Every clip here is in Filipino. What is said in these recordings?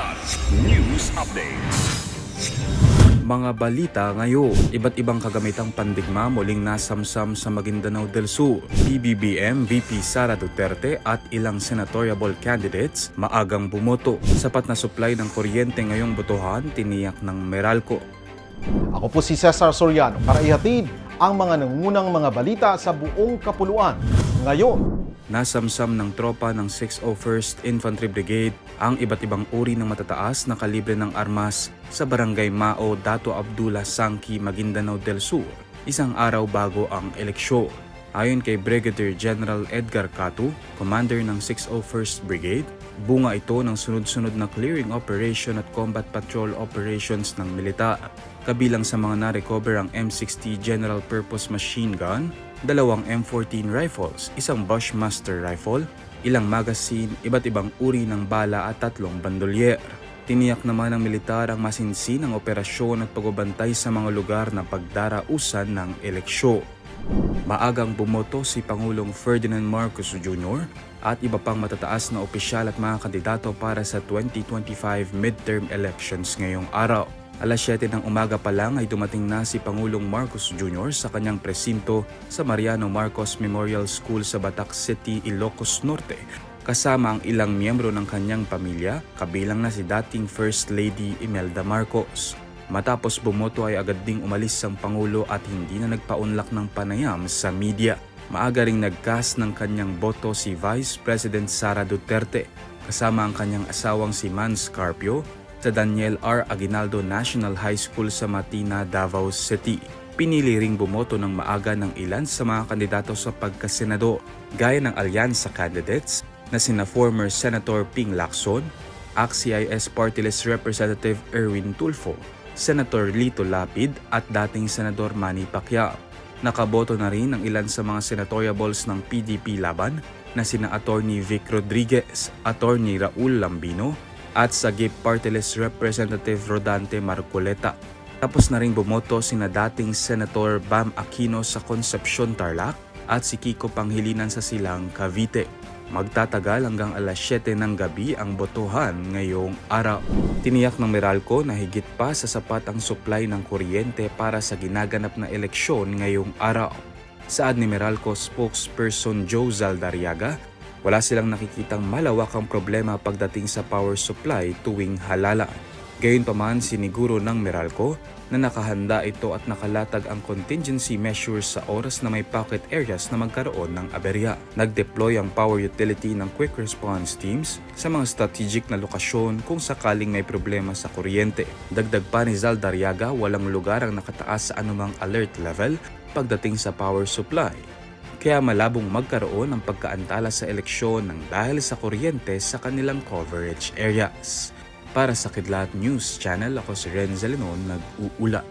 Kilat News Updates. Mga balita ngayon, iba't ibang kagamitang pandigma muling nasamsam sa Maguindanao del Sur. PBBM VP Sara Duterte at ilang senatoriable candidates maagang bumoto. Sapat na supply ng kuryente ngayong botohan tiniyak ng Meralco. Ako po si Cesar Soriano para ihatid ang mga nangungunang mga balita sa buong kapuluan. Ngayon, Nasamsam ng tropa ng 601st Infantry Brigade ang iba't ibang uri ng matataas na kalibre ng armas sa Barangay Mao, Dato Abdullah Sangki, Maguindanao del Sur, isang araw bago ang eleksyon. Ayon kay Brigadier General Edgar Catu, commander ng 601st Brigade, bunga ito ng sunod-sunod na clearing operation at combat patrol operations ng militar. Kabilang sa mga na-recover ang M60 General Purpose Machine Gun, dalawang M14 rifles, isang Bushmaster rifle, ilang magazine, iba't ibang uri ng bala at tatlong bandolier. Tiniyak naman ng militar ang masinsinang operasyon at pagbabantay sa mga lugar na pagdarausan ng eleksyon. Maagang bumoto si Pangulong Ferdinand Marcos Jr. at iba pang matataas na opisyal at mga kandidato para sa 2025 midterm elections ngayong araw. Alas 7 ng umaga pa lang ay dumating na si Pangulong Marcos Jr. sa kanyang presinto sa Mariano Marcos Memorial School sa Batac City, Ilocos Norte kasama ang ilang miyembro ng kanyang pamilya, kabilang na si dating First Lady Imelda Marcos. Matapos bumoto ay agad ding umalis ang Pangulo at hindi na nagpaunlak ng panayam sa media. Maaga ring nagcast ng kanyang boto si Vice President Sara Duterte kasama ang kanyang asawang si Man Scarpio sa Daniel R. Aguinaldo National High School sa Matina, Davao City. Pinili ring bumoto ng maaga ng ilan sa mga kandidato sa pagkasenador, gaya ng alyansa candidates na sina former Senator Ping Lacson, ACT-CIS Party List Representative Erwin Tulfo, Senator Lito Lapid at dating Senador Manny Pacquiao. Nakaboto na rin ang ilan sa mga senatoriables ng PDP laban na sina Attorney Vic Rodriguez, Attorney Raul Lambino at Sagip Party List Representative Rodante Marcoleta. Tapos na rin bumoto sina dating Senator Bam Aquino sa Concepcion Tarlac at si Kiko Panghilinan sa Silang Cavite. Magtatagal hanggang alas 7 ng gabi ang botohan ngayong araw. Tiniyak ng Meralco na higit pa sa sapat ang supply ng kuryente para sa ginaganap na eleksyon ngayong araw. Saad ni Meralco spokesperson Joe Zaldariaga, wala silang nakikitang malawakang problema pagdating sa power supply tuwing halala. Gayunpaman siniguro ng Meralco na nakahanda ito at nakalatag ang contingency measures sa oras na may pocket areas na magkaroon ng aberya. Nag-deploy ang power utility ng quick response teams sa mga strategic na lokasyon kung sakaling may problema sa kuryente. Dagdag pa ni Zaldariaga, walang lugar ang nakataas sa anumang alert level pagdating sa power supply. Kaya malabong magkaroon ng pagkaantala sa eleksyon ng dahil sa kuryente sa kanilang coverage areas. Para sa Kidlat News Channel, ako si Renzel Lenon, nag-uula.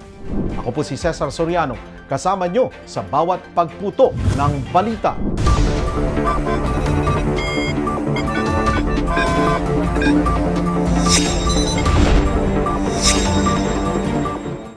ako po si Cesar Soriano kasama nyo sa bawat pagputo ng balita.